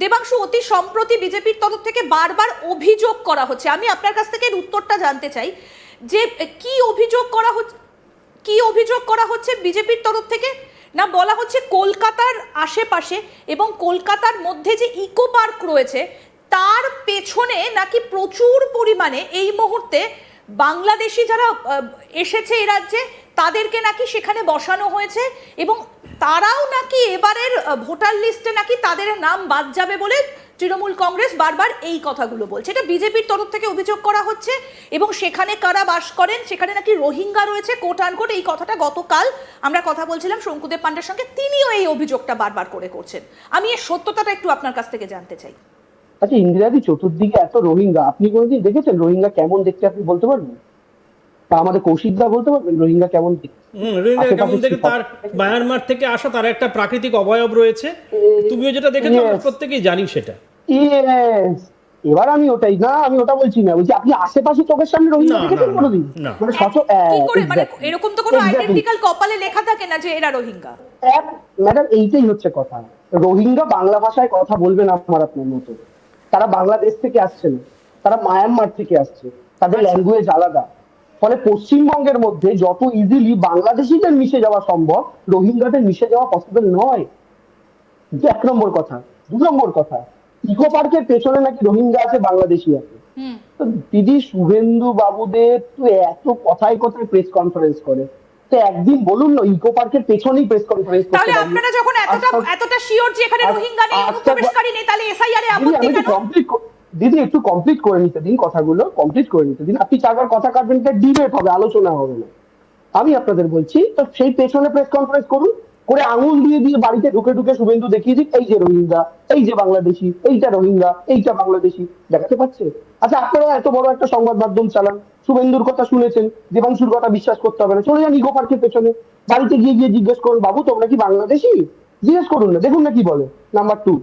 দেবাংশু, অতি সম্প্রতি বিজেপির তরফ থেকে বারবার অভিযোগ করা হচ্ছে। আমি আপনার কাছ থেকে এর উত্তরটা জানতে চাই। যে, কি অভিযোগ করা হচ্ছে কি অভিযোগ করা হচ্ছে বিজেপির তরফ থেকে? না, বলা হচ্ছে কলকাতার আশেপাশে এবং কলকাতার মধ্যে যে ইকো পার্ক রয়েছে, তার পেছনে নাকি প্রচুর পরিমাণে এই মুহূর্তে বাংলাদেশি যারা এসেছে এ রাজ্যে, তাদেরকে নাকি সেখানে বসানো হয়েছে এবং তারাও নাকি এবারের ভোটার লিস্টে নাকি তাদের নাম বাদ যাবে বলে তৃণমূল কংগ্রেস বারবার এই কথাগুলো বলছে। এটা বিজেপির তরফ থেকে অভিযোগ করা হচ্ছে এবং সেখানে কারা বাস করেন, সেখানে নাকি রোহিঙ্গা রয়েছে কোট আনকোট এই কথাটা গতকাল আমরা কথা বলছিলাম শঙ্কুদেব পান্ডের সঙ্গে, তিনিও এই অভিযোগটা বারবার করে করছেন। আমি এর সত্যতাটা একটু আপনার কাছ থেকে জানতে চাই। আচ্ছা ইন্দিরাদি চতুর্দিকে এত রোহিঙ্গা, আপনি কোনোদিন দেখেছেন রোহিঙ্গা কেমন দেখতে, আপনি বলতে পারবেন? বা আমাদের কৌশিকদা বলতে পারবেন? রোহিঙ্গা কেমন রোহিঙ্গা কেমন থেকে তার মায়ানমার থেকে আসা তার একটা প্রাকৃতিক অবয়ব রয়েছে। তুমিও যেটা দেখেছ প্রত্যেকেই জানি সেটা। এবার আমি ওটাই না আমি ওটা বলছি না বলছি আপনি আশেপাশে চোখের সামনে রোহিঙ্গা দেখেছেন কোনোদিন? মানে সচ- করে মানে. এরকম তো কোনো আইডেন্টিক্যাল কপালে লেখা থাকে না যে এরা রোহিঙ্গা? ম্যাডাম এইটাই হচ্ছে কথা। রোহিঙ্গা বাংলা ভাষায় কথা বলবে না আমার আপনার মতো। তারা বাংলাদেশ থেকে আসছে না তারা মায়ানমার থেকে আসছে তাদের ল্যাঙ্গুয়েজ আলাদা। ফলে পশ্চিমবঙ্গের মধ্যে যত ইজিলি বাংলাদেশিদের মিশে যাওয়া সম্ভব রোহিঙ্গাদের মিশে যাওয়া পসিবল নয়। এক নম্বর কথা। দু নম্বর কথা ইকো পার্কের পেছনে নাকি রোহিঙ্গা আছে বাংলাদেশি আছে। তো দিদি শুভেন্দু বাবুদের তো এত কথায় কথায় প্রেস কনফারেন্স করে। তো একদিন বলুন না ইকো পার্কের পেছনেই প্রেস কনফারেন্স তাহলে আপনারা যখন এতটা এতটা শিওর যে এখানে আচ্ছা, রোহিঙ্গা নেই আচ্ছা, অনুপ্রবেশকারী নেই তাহলে এসআইআর এ আপত্তি কেন? দিদি একটু কমপ্লিট করে নিতে দিন কথাগুলো কমপ্লিট করে নিতে দিন। আপনি চারবার কথা কাটবেন ডিবেট হবে, আলোচনা হবে না। আমি আপনাদের বলছি, তো সেই পেছনে প্রেস কনফারেন্স করুন, করে আঙুল দিয়ে দিয়ে বাড়িতে ঢুকে ঢুকে শুভেন্দু দেখিয়ে দিক, এই যে রোহিঙ্গা, এই যে বাংলাদেশি, এইটা রোহিঙ্গা, এইটা বাংলাদেশি, দেখাতে পাচ্ছে আচ্ছা আপনারা এত বড় একটা সংবাদ মাধ্যম চালান, শুভেন্দুর কথা শুনেছেন, দেবাংশুর কথা বিশ্বাস করতে হবে না, চলে যান ইগো পার্কের পেছনে, বাড়িতে গিয়ে গিয়ে জিজ্ঞেস করুন, বাবু, তোমরা কি বাংলাদেশি? জিজ্ঞেস করুন না, দেখুন না কি বলে। Number two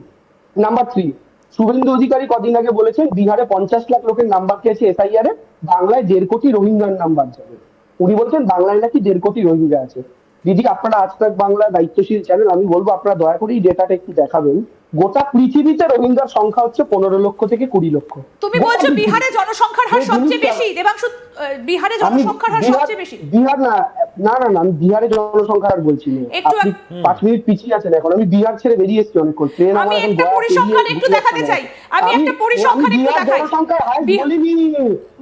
number three Suvendu Adhikari কদিন আগে বলেছেন বিহারে পঞ্চাশ লাখ লোকের নাম্বার খেয়েছে এসআইআর এ বাংলায় দেড় কোটি রোহিঙ্গার নাম্বার যাবে। উনি বলছেন বাংলায় নাকি দেড় কোটি রোহিঙ্গা আছে। দিদি আপনারা আজ তাক বাংলা দায়িত্বশীল চ্যানেল আমি বলব আপনারা দয়া করে এই ডেটাটা একটু দেখাবেন। গোটা পৃথিবীতে রোহিঙ্গার সংখ্যা হচ্ছে পনেরো লক্ষ থেকে কুড়ি লক্ষ। তুমি বলছো বিহারে জনসংখ্যার হার সবচেয়ে বেশি? দেবাংশু বিহারে জনসংখ্যার হার সবচেয়ে বেশি? বিহার না না না না আমি বিহারে জনসংখ্যা আর বলছি না। আপনি পাঁচ মিনিট পিছিয়ে আছেন এখন। আমি বিহার ছেড়ে বেরিয়ে এসেছি অনেকক্ষণ ট্রেন আমি একটা পরিসংখ্যান একটু দেখাতে চাই। আমি একটা পরিসংখ্যান একটু দেখাই। জনসংখ্যার হার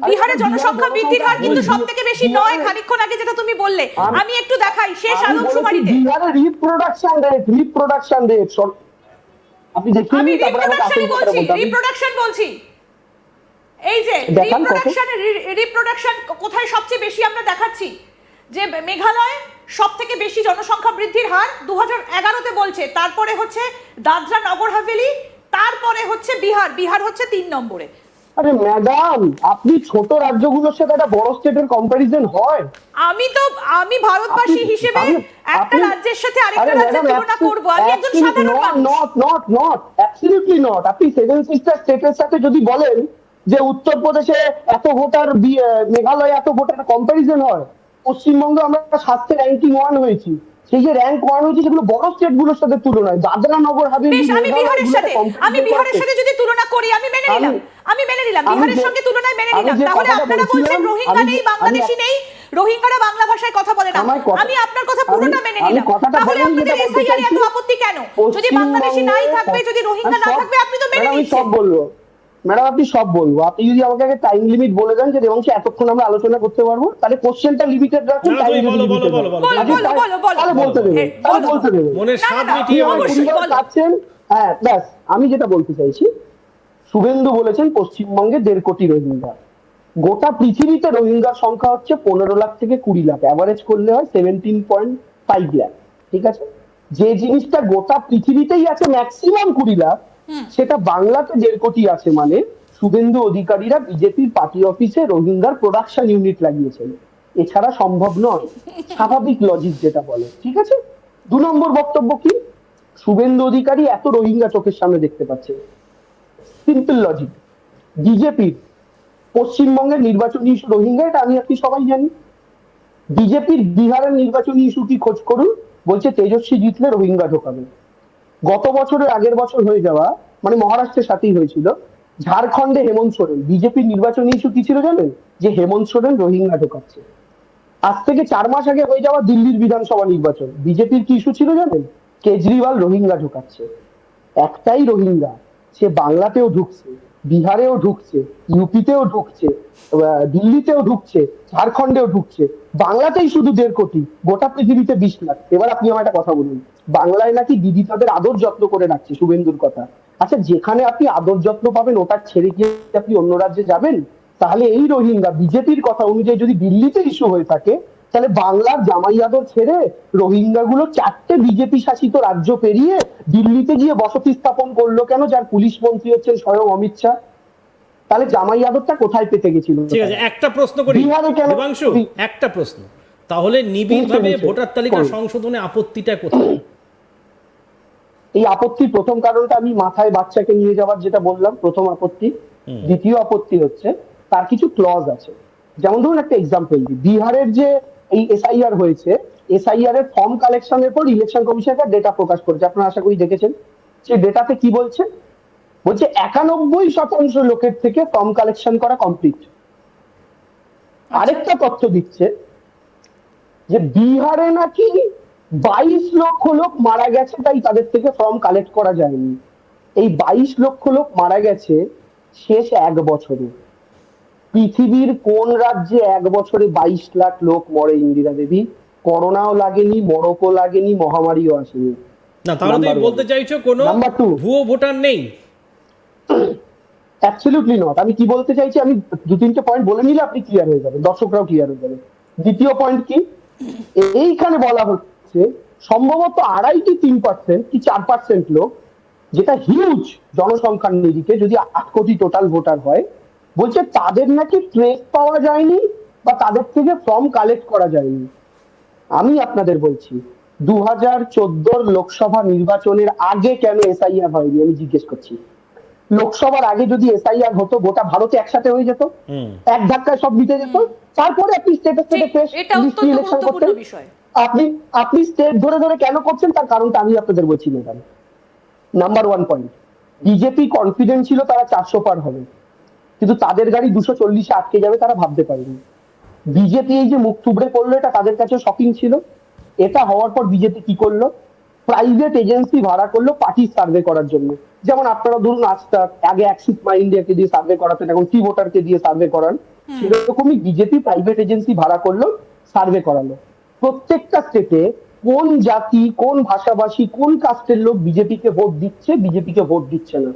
বিহার- জনসংখ্যা বৃদ্ধির হার কিন্তু বলছি। বেশি নয় খানিকক্ষণ আগে যেটা তুমি বললে। আমি- একটু দেখাই শেষ বিহারে রিপ্রোডাকশন রেট রিপ্রোডাকশন রেট আপনি দেখুন আমি কথাটা বলছি রিপ্রোডাকশন বলছি। এই যে? রিপ্রোডাকশন রিপ্রোডাকশন কোথায় সবচেয়ে বেশি আমরা দেখাচ্ছি? যে মেঘালয় সব থেকে বেশি জনসংখ্যা বৃদ্ধির হার দু হাজার এগারোতে বলছে তারপরে হচ্ছে দাদরা নগর হাভেলি তারপরে হচ্ছে বিহার বিহার হচ্ছে তিন নম্বরে। আরে ম্যাডাম আপনি ছোট রাজ্যগুলোর সাথে একটা বড় স্টেটের কম্পারিজন হয়। আমি তো আমি ভারতবাসী হিসেবে একটা রাজ্যের সাথে আরেকটা আরে রাজ্যের তুলনা করব। আমি একজন সাধারণ মানুষ। not, not, not, absolutely not. আপনি সেভেন সিস্টার স্টেটের সাথে যদি বলেন যে উত্তরপ্রদেশে এত ভোটার মেঘালয়ে এত ভোটার কম্পারিজন হয়। পশ্চিমবঙ্গে আমরা স্বাস্থ্যে র্যাঙ্কিং ওয়ান হয়েছি। সেই যে র্যাঙ্ক ওয়ান হয়েছে সেগুলো বড় স্টেটগুলোর সাথে তুলনায়। দাদরা নগর হাভেলি আমি বিহারের সাথে আমি বিহারের সাথে যদি তুলনা করি আমি মেনে নিলাম। আমি মেনে নিলাম। বিহারের সঙ্গে তুলনায় মেনে নিলাম। তাহলে আপনারা বলছেন রোহিঙ্গা নেই বাংলাদেশি নেই রোহিঙ্গারা বাংলা ভাষায় কথা বলে না। আমি আপনার কথা পুরোটা মেনে নিলাম। কথাটা তাহলে আপনাদের এসআইআর এত আপত্তি কেন? যদি বাংলাদেশি নাই থাকবে যদি রোহিঙ্গা না থাকবে আপনি তো মেনে আমি সব বলব। ম্যাডাম আপনি সব বলব আপনি যদি আমাকে একটা টাইম লিমিট বলে দেন যে দেবংশী এতক্ষণ আমরা আলোচনা করতে পারব তাহলে কোশ্চেনটা লিমিটেড রাখুন তুমি time বলো, বলো, বলো, রাখুন। বলো, বলো, বলো, তাহলে- বলো, বলো। তাহলে বলতে দেবেন তাহলে বলতে দেবেন মনের না, স্বাদ না, না, মিটিয়ে আপনি অবশ্যই বলো। চাচ্ছেন হ্যাঁ ব্যাস আমি যেটা বলতে চাইছি শুভেন্দু বলেছেন পশ্চিমবঙ্গে দেড় কোটি রোহিঙ্গা গোটা পৃথিবীতে রোহিঙ্গার সংখ্যা হচ্ছে পনেরো লাখ থেকে কুড়ি লাখ অ্যাভারেজ করলে হয় সেভেন্টিন পয়েন্ট ফাইভ লাখ ঠিক আছে যে জিনিসটা গোটা পৃথিবীতেই আছে ম্যাক্সিমাম কুড়ি লাখ সেটা বাংলাতে দেড় কোটি আছে মানে শুভেন্দু অধিকারীরা বিজেপির পার্টি অফিসে রোহিঙ্গার প্রোডাকশন ইউনিট লাগিয়েছেন। এছাড়া সম্ভব নয়। স্বাভাবিক লজিক যেটা বলে, ঠিক আছে? দু নম্বর বক্তব্য কি? শুভেন্দু অধিকারী এত রোহিঙ্গা চোখের সামনে দেখতে পাচ্ছে। সিম্পল লজিক বিজেপির পশ্চিমবঙ্গের নির্বাচনী ইস্যু, রোহিঙ্গা এটা আমি আপনি সবাই জানি। বিজেপির বিহারের নির্বাচনী ইস্যু কি খোঁজ করুন? বলছে তেজস্বী জিতলে রোহিঙ্গা ঢোকাবে। গত বছরের আগের বছর হয়ে যাওয়া মানে মহারাষ্ট্রের সাথেই হয়েছিল, ঝাড়খণ্ডে হেমন্ত সোরেন, বিজেপির নির্বাচনী ইস্যু কি ছিল জানেন? যে হেমন্ত সোরেন রোহিঙ্গা ঢোকাচ্ছে। আজ থেকে চার মাস আগে হয়ে যাওয়া দিল্লির বিধানসভা নির্বাচন, বিজেপির কি ইস্যু ছিল জানেন? কেজরিওয়াল রোহিঙ্গা ঢোকাচ্ছে। একটাই রোহিঙ্গা, সে বাংলাতেও ঢুকছে। বিহারেও ঢুকছে, ইউপিতেও ঢুকছে দিল্লিতেও ঢুকছে, ঝাড়খণ্ডেও ঢুকছে। বাংলাতেই শুধু দেড় কোটি, গোটা পৃথিবীতে বিশ লাখ। এবার আপনি আমার একটা কথা বলুন। বাংলায় নাকি দিদি তাদের আদর যত্ন করে রাখছে, শুভেন্দুর কথা। আচ্ছা যেখানে আপনি আদর যত্ন পাবেন, ওটা ছেড়ে গিয়ে আপনি অন্য রাজ্যে যাবেন, তাহলে এই রোহিঙ্গা, বিজেপির কথা অনুযায়ী যদি দিল্লিতে ইস্যু হয়ে থাকে তাহলে বাংলার জামাই আদর ছেড়ে রোহিঙ্গা গুলো চারটে বিজেপি শাসিত রাজ্য পেরিয়ে দিল্লিতে গিয়ে বসতি স্থাপন করল কেন যার পুলিশ মন্ত্রী হচ্ছেন স্বয়ং অমিত শাহ? তাহলে জামাই আদরটা কোথায় পেতে গেছিল? ঠিক আছে একটা প্রশ্ন করি। বিহারে কেন- দেবাংশু একটা প্রশ্ন। তাহলে নিবিড়ভাবে ভোটার তালিকা সংশোধনে আপত্তিটা কোথায়? এই আপত্তির প্রথম কারণটা আমি মাথায় বাচ্চাকে নিয়ে যাওয়ার যেটা বললাম প্রথম আপত্তি। দ্বিতীয় আপত্তি হচ্ছে তার কিছু ক্লজ আছে। যেমন ধরুন একটা এক্সাম্পল দিই। বিহারের যে এই এসআইআর হয়েছে। এসআইআর এর ফর্ম কালেকশনের পর ইলেকশন কমিশন একটা ডেটা প্রকাশ করেছে। আপনারা আশা করি দেখেছেন। সেই ডেটাতে কি বলছে? বলছে একানব্বই শতাংশ লোকের থেকে ফর্ম কালেকশন করা কমপ্লিট আরেকটা তথ্য দিচ্ছে যে বিহারে নাকি বাইশ লক্ষ লোক মারা গেছে তাই তাদের থেকে ফর্ম কালেক্ট করা যায়নি। এই বাইশ লক্ষ লোক মারা গেছে শেষ এক বছরে। পৃথিবীর কোন রাজ্যে এক বছরে বাইশ লাখ লোক মরে ইন্দিরা দেবী? করোনাও লাগেনি মরকও লাগেনি মহামারীও আসেনি। না তাহলে তুমি বলতে চাইছো কোনো Number two. ভুয়ো ভোটার নেই? অ্যাবসলিউটলি নট আমি কি বলতে চাইছি আমি দু তিনটে পয়েন্ট বলে নিলে আপনি ক্লিয়ার হয়ে যাবেন দর্শকরাও ক্লিয়ার হয়ে যাবে। দ্বিতীয় পয়েন্ট কি? এইখানে বলা হচ্ছে সম্ভবত আড়াই কি তিন পার্সেন্ট কি চার পার্সেন্ট লোক যেটা হিউজ জনসংখ্যার নিরিখে যদি আট কোটি টোটাল ভোটার হয় বলছে তাদের নাকি ট্রেস পাওয়া যায়নি বা তাদের থেকে ফর্ম কালেক্ট করা যায়নি। আমি আপনাদের বলছি দু হাজার চোদ্দোর লোকসভা নির্বাচনের আগে কেন এসআইআর হয়নি? আমি জিজ্ঞেস করছি। লোকসভার আগে যদি এসআইআর হতো গোটা ভারতে একসাথে হয়ে যেত এক ধাক্কায় সব মিটে যেত। তারপরে আপনি স্টেটে ঠিক, স্টেটে ফ্রেশ ইলেকশন করতেন। আপনি আপনি স্টেট ধরে ধরে কেন করছেন? তার কারণটা আমি আপনাদের বলছি madam number one point BJP confident ছিল তারা চারশো পার হবে। কিন্তু তাদের গাড়ি দুশো চল্লিশে আটকে যাবে তারা ভাবতে পারেনি। বিজেপি এই যে মুখ থুবড়ে পড়ল এটা তাদের কাছে শকিং ছিল। এটা হওয়ার পর বিজেপি কি করল? প্রাইভেট এজেন্সি ভাড়া করল পার্টি সার্ভে করার জন্য। যেমন আপনারা ধরুন আজটা আগে অ্যাক্সিস মাই ইন্ডিয়াকে দিয়ে সার্ভে করাতেন এখন টি ভোটারকে দিয়ে সার্ভে করান। সেরকমই বিজেপি প্রাইভেট এজেন্সি ভাড়া করল সার্ভে করালো। প্রত্যেকটা স্টেটে কোন জাতি কোন ভাষাভাষী কোন কাস্টের লোক বিজেপিকে ভোট দিচ্ছে বিজেপিকে ভোট দিচ্ছে না।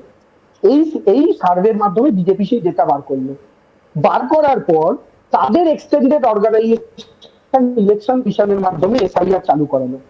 এই এই সার্ভের মাধ্যমে বিজেপি সেই ডেটা বার করল। বার করার পর তাদের এক্সটেন্ডেড অর্গানাইজেশন ইলেকশন মিশনের মাধ্যমে এসআইআর চালু করালো।